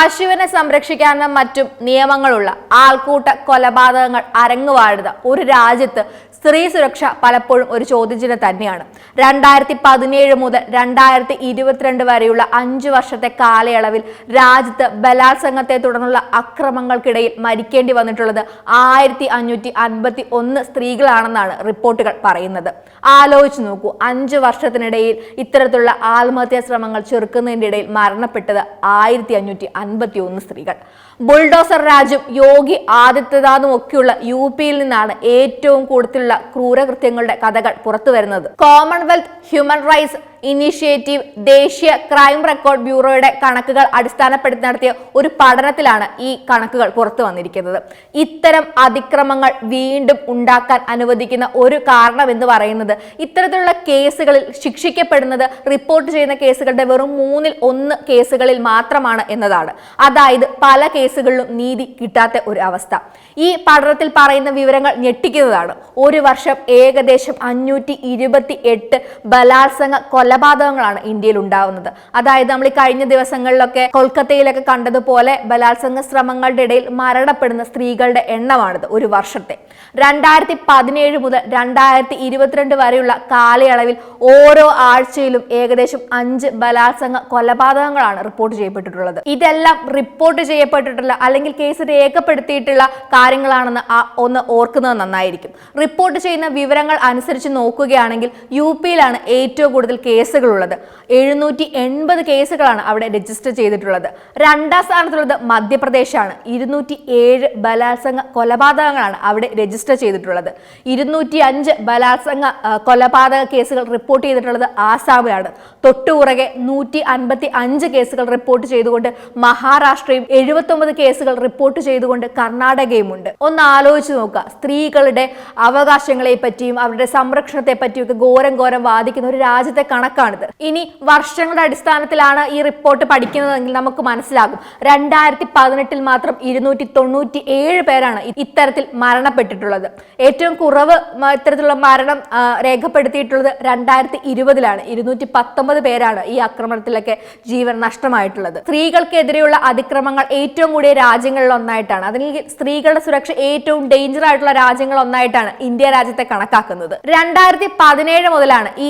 പശുവിനെ സംരക്ഷിക്കാനും മറ്റും നിയമങ്ങളുള്ള ആൾക്കൂട്ട കൊലപാതകങ്ങൾ അരങ്ങുവാഴുന്ന ഒരു രാജ്യത്ത് സ്ത്രീ സുരക്ഷ പലപ്പോഴും ഒരു ചോദ്യചിഹ്നം തന്നെയാണ്. രണ്ടായിരത്തി പതിനേഴ് മുതൽ രണ്ടായിരത്തി ഇരുപത്തിരണ്ട് വരെയുള്ള അഞ്ചു വർഷത്തെ കാലയളവിൽ രാജ്യത്ത് ബലാത്സംഗത്തെ തുടർന്നുള്ള അക്രമങ്ങൾക്കിടയിൽ മരിക്കേണ്ടി വന്നിട്ടുള്ളത് ആയിരത്തി അഞ്ഞൂറ്റി അൻപത്തി ഒന്ന് സ്ത്രീകളാണെന്നാണ് റിപ്പോർട്ടുകൾ പറയുന്നത്. ആലോചിച്ച് നോക്കൂ അഞ്ചു വർഷത്തിനിടയിൽ ഇത്തരത്തിലുള്ള ആത്മഹത്യാ ശ്രമങ്ങൾ ചെറുക്കുന്നതിന്റെ ഇടയിൽ മരണപ്പെട്ടത് ആയിരത്തി അഞ്ഞൂറ്റി അൻപത്തി ഒന്ന് സ്ത്രീകൾ. ബുൾഡോസർ രാജും യോഗി ആദിത്യനാഥും ഒക്കെയുള്ള യു പിയിൽ നിന്നാണ് ഏറ്റവും കൂടുതലുള്ള ക്രൂരകൃത്യങ്ങളുടെ കഥകൾ പുറത്തു വരുന്നത് കോമൺവെൽത്ത് ഹ്യൂമൻ റൈറ്റ്സ് ഇനീഷ്യേറ്റീവ് ദേശീയ ക്രൈം റെക്കോർഡ് ബ്യൂറോയുടെ കണക്കുകൾ അടിസ്ഥാനപ്പെടുത്തി നടത്തിയ ഒരു പഠനത്തിലാണ് ഈ കണക്കുകൾ പുറത്തു വന്നിരിക്കുന്നത്. ഇത്തരം അതിക്രമങ്ങൾ വീണ്ടും ഉണ്ടാക്കാൻ അനുവദിക്കുന്ന ഒരു കാരണം എന്ന് പറയുന്നത് ഇത്തരത്തിലുള്ള കേസുകളിൽ ശിക്ഷിക്കപ്പെടുന്നത് റിപ്പോർട്ട് ചെയ്യുന്ന കേസുകളുടെ വെറും മൂന്നിൽ ഒന്ന് കേസുകളിൽ മാത്രമാണ് എന്നതാണ്. അതായത് പല കേസുകളിലും നീതി കിട്ടാത്ത ഒരു അവസ്ഥ. ഈ പഠനത്തിൽ പറയുന്ന വിവരങ്ങൾ ഞെട്ടിക്കുന്നതാണ്. ഒരു വർഷം ഏകദേശം അഞ്ഞൂറ്റി ഇരുപത്തി എട്ട് ബലാത്സംഗ കൊലപാതകങ്ങളാണ് ഇന്ത്യയിൽ ഉണ്ടാവുന്നത്. അതായത് നമ്മൾ ഈ കഴിഞ്ഞ ദിവസങ്ങളിലൊക്കെ കൊൽക്കത്തയിലൊക്കെ കണ്ടതുപോലെ ബലാത്സംഗ ശ്രമങ്ങളുടെ ഇടയിൽ മരണപ്പെടുന്ന സ്ത്രീകളുടെ എണ്ണമാണിത് ഒരു വർഷത്തെ. രണ്ടായിരത്തി പതിനേഴ് മുതൽ രണ്ടായിരത്തി ഇരുപത്തിരണ്ട് വരെയുള്ള കാലയളവിൽ ഓരോ ആഴ്ചയിലും ഏകദേശം അഞ്ച് ബലാത്സംഗ കൊലപാതകങ്ങളാണ് റിപ്പോർട്ട് ചെയ്യപ്പെട്ടിട്ടുള്ളത്. ഇതെല്ലാം റിപ്പോർട്ട് ചെയ്യപ്പെട്ടിട്ടുള്ള അല്ലെങ്കിൽ കേസ് രേഖപ്പെടുത്തിയിട്ടുള്ള കാര്യങ്ങളാണെന്ന് ഒന്ന് ഓർക്കുന്നത് നന്നായിരിക്കും. റിപ്പോർട്ട് ചെയ്യുന്ന വിവരങ്ങൾ അനുസരിച്ച് നോക്കുകയാണെങ്കിൽ യു പിയിലാണ് ഏറ്റവും കൂടുതൽ കേസുകളുള്ളത്. എഴുന്നൂറ്റി എൺപത് കേസുകളാണ് അവിടെ രജിസ്റ്റർ ചെയ്തിട്ടുള്ളത്. രണ്ടാം സ്ഥാനത്തുള്ളത് മധ്യപ്രദേശാണ്. ഇരുന്നൂറ്റി ഏഴ് ബലാത്സംഗ കൊലപാതകങ്ങളാണ് അവിടെ രജിസ്റ്റർ ചെയ്തിട്ടുള്ളത്. ഇരുന്നൂറ്റി അഞ്ച് ബലാത്സംഗ കൊലപാതക കേസുകൾ റിപ്പോർട്ട് ചെയ്തിട്ടുള്ളത് ആസാമിലാണ്. തൊട്ടുപുറകെ നൂറ്റി അൻപത്തി അഞ്ച് കേസുകൾ റിപ്പോർട്ട് ചെയ്തുകൊണ്ട് മഹാരാഷ്ട്രയും എഴുപത്തൊമ്പത് കേസുകൾ റിപ്പോർട്ട് ചെയ്തുകൊണ്ട് കർണാടകയുമുണ്ട്. ഒന്ന് ആലോചിച്ച് നോക്കുക. സ്ത്രീകളുടെ അവകാശങ്ങളെ പറ്റിയും അവരുടെ സംരക്ഷണത്തെ പറ്റിയും ഒക്കെ ഘോരം ഘോരം വാദിക്കുന്ന ഒരു രാജ്യത്തെ കണക്കാണിത്. ഇനി വർഷങ്ങളുടെ അടിസ്ഥാനത്തിലാണ് ഈ റിപ്പോർട്ട് പഠിക്കുന്നതെങ്കിൽ നമുക്ക് മനസ്സിലാകും. രണ്ടായിരത്തി പതിനെട്ടിൽ മാത്രം ഇരുന്നൂറ്റി തൊണ്ണൂറ്റി ഏഴ് പേരാണ് ഇത്തരത്തിൽ മരണപ്പെട്ടിട്ടുള്ളത്. ഏറ്റവും കുറവ് ഇത്തരത്തിലുള്ള മരണം രേഖപ്പെടുത്തിയിട്ടുള്ളത് രണ്ടായിരത്തി ഇരുപതിലാണ് ഇരുന്നൂറ്റി പത്തൊമ്പത് പേരാണ് ഈ ആക്രമണത്തിലൊക്കെ ജീവൻ നഷ്ടമായിട്ടുള്ളത്. സ്ത്രീകൾക്കെതിരെയുള്ള അതിക്രമങ്ങൾ ഏറ്റവും കൂടിയ രാജ്യങ്ങളിൽ ഒന്നായിട്ടാണ്. അതിൽ സ്ത്രീകളുടെ സുരക്ഷ ഏറ്റവും ഡേഞ്ചർ ആയിട്ടുള്ള രാജ്യങ്ങൾ ഒന്നായിട്ടാണ് ഇന്ത്യ രാജ്യത്തെ കണക്കാക്കുന്നത്. രണ്ടായിരത്തി പതിനേഴ് മുതലാണ് ഈ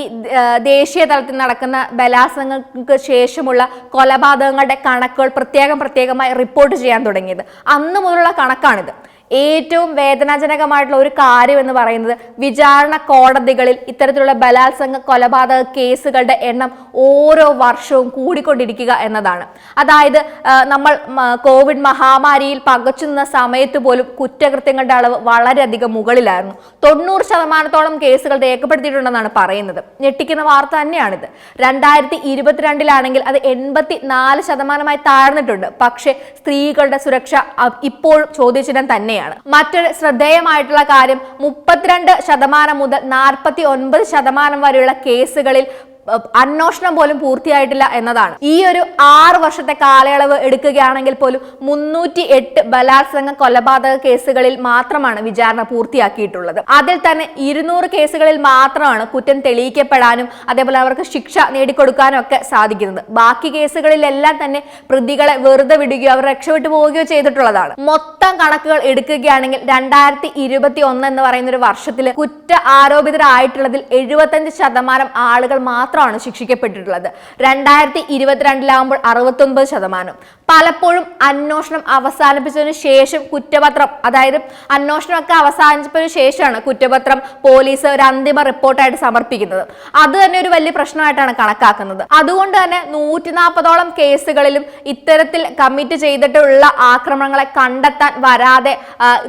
ദേശീയ തലത്തിൽ നടക്കുന്ന ബലാത്സംഗങ്ങൾക്ക് ശേഷമുള്ള കൊലപാതകങ്ങളുടെ കണക്കുകൾ പ്രത്യേകം പ്രത്യേകമായി റിപ്പോർട്ട് ചെയ്യാൻ തുടങ്ങിയത്. അന്ന് മുതലുള്ള കണക്കാണിത്. ഏറ്റവും വേദനാജനകമായിട്ടുള്ള ഒരു കാര്യം എന്ന് പറയുന്നത് വിചാരണ കോടതികളിൽ ഇത്തരത്തിലുള്ള ബലാത്സംഗ കൊലപാതക കേസുകളുടെ എണ്ണം ഓരോ വർഷവും കൂടിക്കൊണ്ടിരിക്കുക എന്നതാണ്. അതായത് നമ്മൾ കോവിഡ് മഹാമാരിയിൽ പകച്ചു നിന്ന സമയത്ത് പോലും കുറ്റകൃത്യങ്ങളുടെ അളവ് വളരെയധികം മുകളിലായിരുന്നു. തൊണ്ണൂറ് ശതമാനത്തോളം കേസുകൾ രേഖപ്പെടുത്തിയിട്ടുണ്ടെന്നാണ് പറയുന്നത്. ഞെട്ടിക്കുന്ന വാർത്ത തന്നെയാണിത്. രണ്ടായിരത്തി ഇരുപത്തിരണ്ടിലാണെങ്കിൽ അത് എൺപത്തി നാല് ശതമാനമായി താഴ്ന്നിട്ടുണ്ട്. പക്ഷേ സ്ത്രീകളുടെ സുരക്ഷ ഇപ്പോഴും ചോദ്യചിഹ്നം തന്നെയാണ്. മറ്റൊരു ശ്രദ്ധേയമായിട്ടുള്ള കാര്യം മുപ്പത്തിരണ്ട് ശതമാനം മുതൽ നാൽപ്പത്തി ഒൻപത് ശതമാനം വരെയുള്ള കേസുകളിൽ അന്വേഷണം പോലും പൂർത്തിയായിട്ടില്ല എന്നതാണ്. ഈ ഒരു ആറ് വർഷത്തെ കാലയളവ് എടുക്കുകയാണെങ്കിൽ പോലും മുന്നൂറ്റി എട്ട് ബലാത്സംഗ കൊലപാതക കേസുകളിൽ മാത്രമാണ് വിചാരണ പൂർത്തിയാക്കിയിട്ടുള്ളത്. അതിൽ തന്നെ ഇരുന്നൂറ് കേസുകളിൽ മാത്രമാണ് കുറ്റം തെളിയിക്കപ്പെടാനും അതേപോലെ അവർക്ക് ശിക്ഷ നേടിക്കൊടുക്കാനും ഒക്കെ സാധിക്കുന്നത്. ബാക്കി കേസുകളിലെല്ലാം തന്നെ പ്രതികളെ വെറുതെ വിടുകയോ അവർ രക്ഷപ്പെട്ടു പോവുകയോ ചെയ്തിട്ടുള്ളതാണ്. മൊത്തം കണക്കുകൾ എടുക്കുകയാണെങ്കിൽ രണ്ടായിരത്തി ഇരുപത്തി ഒന്ന് എന്ന് പറയുന്ന ഒരു വർഷത്തിൽ കുറ്റ ആരോപിതരായിട്ടുള്ളതിൽ എഴുപത്തഞ്ച് ശതമാനം ആളുകൾ മാത്രമാണ് ശിക്ഷിക്കപ്പെട്ടിട്ടുള്ളത്. രണ്ടായിരത്തി ഇരുപത്തിരണ്ടിലാകുമ്പോൾ അറുപത്തൊൻപത് ശതമാനം. പലപ്പോഴും അന്വേഷണം അവസാനിപ്പിച്ചതിന് ശേഷം കുറ്റപത്രം അതായത് അന്വേഷണമൊക്കെ അവസാനിച്ചതിന് ശേഷമാണ് കുറ്റപത്രം പോലീസ് ഒരു അന്തിമ റിപ്പോർട്ടായിട്ട് സമർപ്പിക്കുന്നത്. അത് തന്നെ ഒരു വലിയ പ്രശ്നമായിട്ടാണ് കണക്കാക്കുന്നത്. അതുകൊണ്ട് തന്നെ നൂറ്റി നാൽപ്പതോളം കേസുകളിലും ഇത്തരത്തിൽ കമ്മിറ്റ് ചെയ്തിട്ടുള്ള ആക്രമണങ്ങളെ കണ്ടെത്താൻ വരാതെ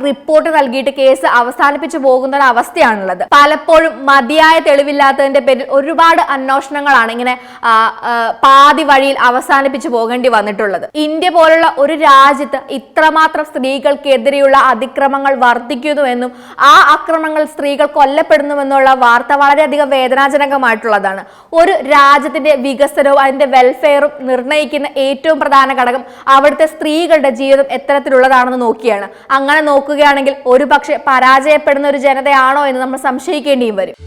റിപ്പോർട്ട് നൽകിയിട്ട് കേസ് അവസാനിപ്പിച്ചു പോകുന്ന ഒരു അവസ്ഥയാണുള്ളത്. പലപ്പോഴും മതിയായ തെളിവില്ലാത്തതിന്റെ പേരിൽ ഒരുപാട് അന്വേഷണങ്ങളാണ് ഇങ്ങനെ പാതി വഴിയിൽ അവസാനിപ്പിച്ചു പോകേണ്ടി വന്നിട്ടുള്ളത്. ഇന്ത്യ പോലുള്ള ഒരു രാജ്യത്ത് ഇത്രമാത്രം സ്ത്രീകൾക്കെതിരെയുള്ള അതിക്രമങ്ങൾ വർദ്ധിക്കുന്നുവെന്നും ആ അക്രമങ്ങൾ സ്ത്രീകൾ കൊല്ലപ്പെടുന്നുവെന്നുള്ള വാർത്ത വളരെയധികം വേദനാജനകമായിട്ടുള്ളതാണ്. ഒരു രാജ്യത്തിന്റെ വികസനവും അതിന്റെ വെൽഫെയറും നിർണയിക്കുന്ന ഏറ്റവും പ്രധാന ഘടകം അവിടുത്തെ സ്ത്രീകളുടെ ജീവിതം എത്തരത്തിലുള്ളതാണെന്ന് നോക്കിയാണ്. അങ്ങനെ നോക്കുകയാണെങ്കിൽ ഒരു പക്ഷെ പരാജയപ്പെടുന്ന ഒരു ജനതയാണോ എന്ന് നമ്മൾ സംശയിക്കേണ്ടിയും വരും.